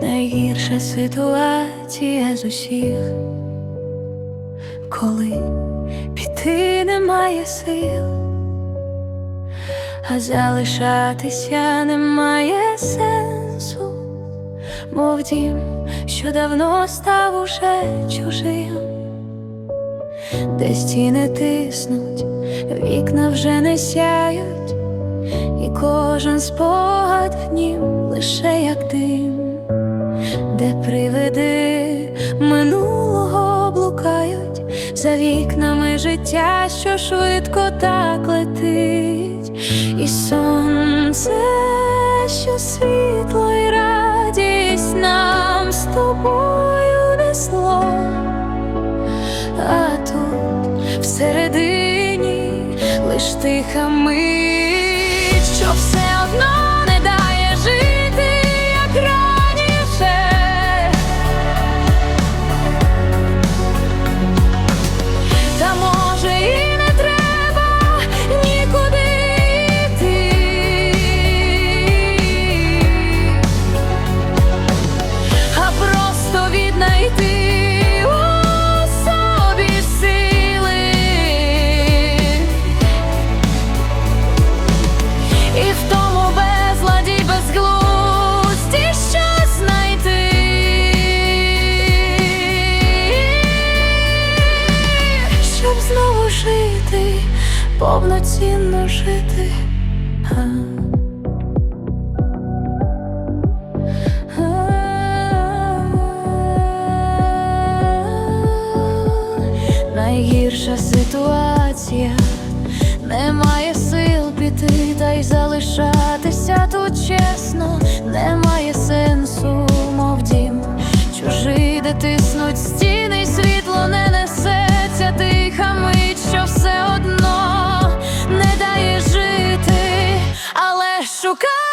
найгірша ситуація з усіх, коли піти немає сил, а залишатися немає сенсу, мов дім, що давно став уже чужим, де стіни тиснуть, вікна вже не сяють, і кожен спогад в нім лише як дим де привиди минулого блукають. За вікнами життя, що швидко так летить, і сонце, що світло і радість нам з тобою несло, а тут всередині лиш тиха мить, що все одно знову жити, повноцінно жити. Найгірша ситуація, немає сил піти та й залишатися тут чесно, немає сенсу, мов дім, чужий, де тиснуть стіни, шукаю.